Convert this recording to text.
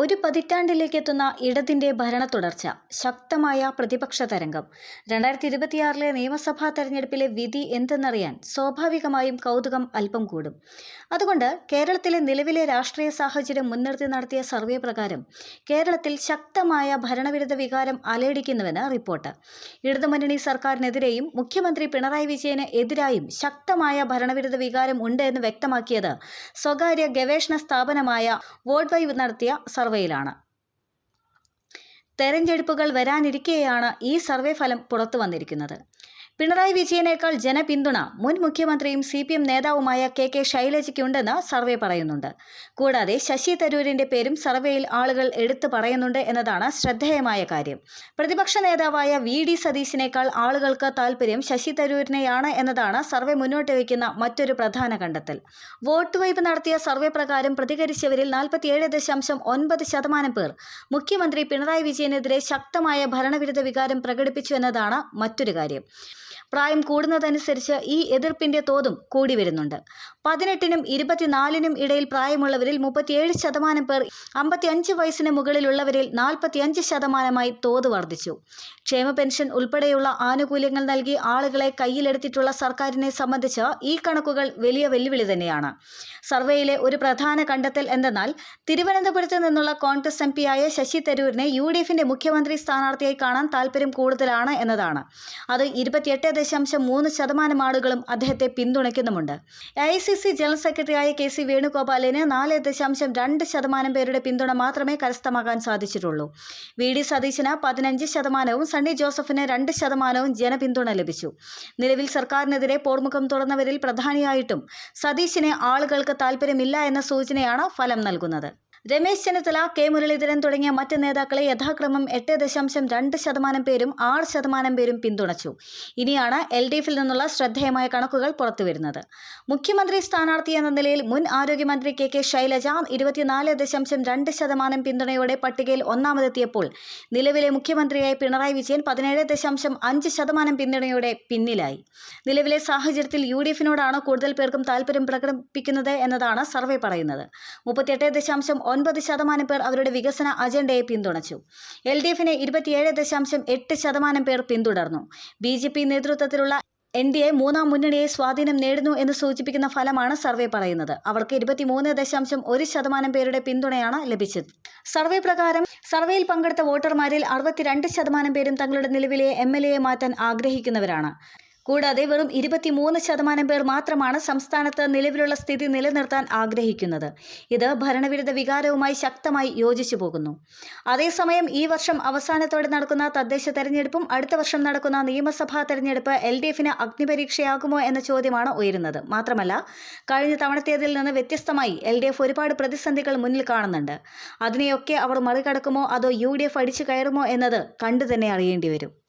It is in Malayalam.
ഒരു പതിറ്റാണ്ടിലേക്ക് എത്തുന്ന ഇടതിന്റെ ഭരണ തുടർച്ച ശക്തമായ പ്രതിപക്ഷ തരംഗം. രണ്ടായിരത്തി ഇരുപത്തിയാറിലെ നിയമസഭാ തെരഞ്ഞെടുപ്പിലെ വിധി എന്തെന്നറിയാൻ സ്വാഭാവികമായും കൗതുകം അല്പം കൂടും. അതുകൊണ്ട് കേരളത്തിലെ നിലവിലെ രാഷ്ട്രീയ സാഹചര്യം മുൻനിർത്തി നടത്തിയ സർവേ പ്രകാരം കേരളത്തിൽ ശക്തമായ ഭരണവിരുദ്ധ വികാരം അലയടിക്കുന്നുവെന്ന് റിപ്പോർട്ട്. ഇടതുമുന്നണി സർക്കാരിനെതിരെയും മുഖ്യമന്ത്രി പിണറായി വിജയന് എതിരായും ശക്തമായ ഭരണവിരുദ്ധ വികാരം ഉണ്ട് എന്ന് വ്യക്തമാക്കിയത് സ്വകാര്യ ഗവേഷണ സ്ഥാപനമായ വോട്ട് വൈവ് നടത്തിയ സർവേയിലാണ്. തെരഞ്ഞെടുപ്പുകൾ വരാനിരിക്കെയാണ് ഈ സർവേ ഫലം പുറത്തു വന്നിരിക്കുന്നത്. പിണറായി വിജയനേക്കാൾ ജനപിന്തുണ മുൻ മുഖ്യമന്ത്രിയും സി പി എം നേതാവുമായ കെ കെ ശൈലജയ്ക്കുണ്ടെന്ന് സർവേ പറയുന്നുണ്ട്. കൂടാതെ ശശി തരൂരിന്റെ പേരും സർവേയിൽ ആളുകൾ എടുത്തു പറയുന്നുണ്ട് എന്നതാണ് ശ്രദ്ധേയമായ കാര്യം. പ്രതിപക്ഷ നേതാവായ വി ഡി സതീശിനേക്കാൾ ആളുകൾക്ക് താല്പര്യം ശശി തരൂരിനെയാണ് എന്നതാണ് സർവേ മുന്നോട്ട് വയ്ക്കുന്ന മറ്റൊരു പ്രധാന കണ്ടെത്തൽ. വോട്ട് നടത്തിയ സർവേ പ്രകാരം പ്രതികരിച്ചവരിൽ നാൽപ്പത്തിയേഴ് ദശാംശം ഒൻപത് ശതമാനം പേർ മുഖ്യമന്ത്രി പിണറായി വിജയനെതിരെ ശക്തമായ ഭരണവിരുദ്ധ വികാരം പ്രകടിപ്പിച്ചു എന്നതാണ് മറ്റൊരു കാര്യം. പ്രായം കൂടുന്നതനുസരിച്ച് ഈ എതിർപ്പിന്റെ തോതും കൂടി വരുന്നുണ്ട്. പതിനെട്ടിനും ഇരുപത്തിനാലിനും ഇടയിൽ പ്രായമുള്ളവരിൽ മുപ്പത്തിയേഴ് ശതമാനം പേർ അമ്പത്തിയഞ്ച് വയസ്സിന് മുകളിലുള്ളവരിൽ നാൽപ്പത്തിയഞ്ച് ശതമാനമായി തോത് വർദ്ധിച്ചു. ക്ഷേമ പെൻഷൻ ഉൾപ്പെടെയുള്ള ആനുകൂല്യങ്ങൾ നൽകി ആളുകളെ കയ്യിലെടുത്തിട്ടുള്ള സർക്കാരിനെ സംബന്ധിച്ച് ഈ കണക്കുകൾ വലിയ വെല്ലുവിളി തന്നെയാണ്. സർവേയിലെ ഒരു പ്രധാന കണ്ടെത്തൽ എന്തെന്നാൽ തിരുവനന്തപുരത്ത് നിന്നുള്ള കോൺഗ്രസ് എം പിയായ ശശി തരൂരിനെ യു ഡി എഫിന്റെ മുഖ്യമന്ത്രി സ്ഥാനാർത്ഥിയായി കാണാൻ താല്പര്യം കൂടുതലാണ് എന്നതാണ്. അത് ഇരുപത്തിയെട്ട് ദശാംശം മൂന്ന് ശതമാനം ആളുകളും അദ്ദേഹത്തെ പിന്തുണയ്ക്കുന്നുമുണ്ട്. ഐ സി സി ജനറൽ സെക്രട്ടറിയായ കെ സി വേണുഗോപാലിന് നാല് ദശാംശം രണ്ട് ശതമാനം പേരുടെ പിന്തുണ മാത്രമേ കരസ്ഥമാക്കാൻ സാധിച്ചിട്ടുള്ളൂ. വി ഡി സതീശന് പതിനഞ്ച് ശതമാനവും സണ്ണി ജോസഫിന് രണ്ട് ശതമാനവും ജനപിന്തുണ ലഭിച്ചു. നിലവിൽ സർക്കാരിനെതിരെ പോർമുഖം തുറന്നവരിൽ പ്രധാനിയായിട്ടും സതീശിനെ ആളുകൾക്ക് താല്പര്യമില്ല എന്ന സൂചനയാണ് ഫലം നൽകുന്നത്. രമേശ് ചെന്നിത്തല കെ മുരളീധരൻ തുടങ്ങിയ മറ്റ് നേതാക്കളെ യഥാക്രമം എട്ട് ദശാംശം രണ്ട് ശതമാനം പേരും ആറ് ശതമാനം പേരും പിന്തുണച്ചു. ഇനിയാണ് എൽ ഡി എഫിൽ നിന്നുള്ള ശ്രദ്ധേയമായ കണക്കുകൾ പുറത്തുവരുന്നത്. മുഖ്യമന്ത്രി സ്ഥാനാർത്ഥി എന്ന നിലയിൽ മുൻ ആരോഗ്യമന്ത്രി കെ കെ ശൈലജ ഇരുപത്തിനാല് ദശാംശം രണ്ട് ശതമാനം പിന്തുണയോടെ പട്ടികയിൽ ഒന്നാമതെത്തിയപ്പോൾ നിലവിലെ മുഖ്യമന്ത്രിയായി പിണറായി വിജയൻ പതിനേഴ് ദശാംശം അഞ്ച് ശതമാനം പിന്തുണയോടെ പിന്നിലായി. നിലവിലെ സാഹചര്യത്തിൽ യു ഡി എഫിനോടാണ് കൂടുതൽ പേർക്കും താൽപര്യം പ്രകടിപ്പിക്കുന്നത് എന്നതാണ് സർവേ പറയുന്നത്. മുപ്പത്തിയെട്ട് ദശാംശം ഒൻപത് ശതമാനം പേർ അവരുടെ വികസന അജണ്ടയെ പിന്തുണച്ചു. എൽ ഡി എഫിനെ ഇരുപത്തിയേഴ് ദശാംശം എട്ട് ശതമാനം പേർ പിന്തുടർന്നു. ബി ജെ പി നേതൃത്വത്തിലുള്ള എൻ ഡി എ മൂന്നാം മുന്നണിയെ സ്വാധീനം നേടുന്നു എന്ന് സൂചിപ്പിക്കുന്ന ഫലമാണ് സർവേ പറയുന്നത്. അവർക്ക് ഇരുപത്തിമൂന്ന് ദശാംശം ഒരു ശതമാനം പേരുടെ പിന്തുണയാണ് ലഭിച്ചത്. സർവേ പ്രകാരം സർവേയിൽ പങ്കെടുത്ത വോട്ടർമാരിൽ അറുപത്തിരണ്ട് ശതമാനം പേരും തങ്ങളുടെ നിലവിലെ എം മാറ്റാൻ ആഗ്രഹിക്കുന്നവരാണ്. കൂടാതെ വെറും ഇരുപത്തിമൂന്ന് ശതമാനം പേർ മാത്രമാണ് സംസ്ഥാനത്ത് നിലവിലുള്ള സ്ഥിതി നിലനിർത്താൻ ആഗ്രഹിക്കുന്നത്. ഇത് ഭരണവിരുദ്ധ വികാരവുമായി ശക്തമായി യോജിച്ചു പോകുന്നു. അതേസമയം ഈ വർഷം അവസാനത്തോടെ നടക്കുന്ന തദ്ദേശ തെരഞ്ഞെടുപ്പും അടുത്ത വർഷം നടക്കുന്ന നിയമസഭാ തെരഞ്ഞെടുപ്പ് എൽ ഡി എഫിന് അഗ്നിപരീക്ഷയാകുമോ എന്ന ചോദ്യമാണ് ഉയരുന്നത്. മാത്രമല്ല കഴിഞ്ഞ തവണത്തേതിൽ നിന്ന് വ്യത്യസ്തമായി എൽ ഡി എഫ് ഒരുപാട് പ്രതിസന്ധികൾ മുന്നിൽ കാണുന്നുണ്ട്. അതിനെയൊക്കെ അവർ മറികടക്കുമോ? അതോ യു ഡി എഫ് അടിച്ചു കയറുമോ എന്നത് കണ്ടു തന്നെ അറിയേണ്ടി വരും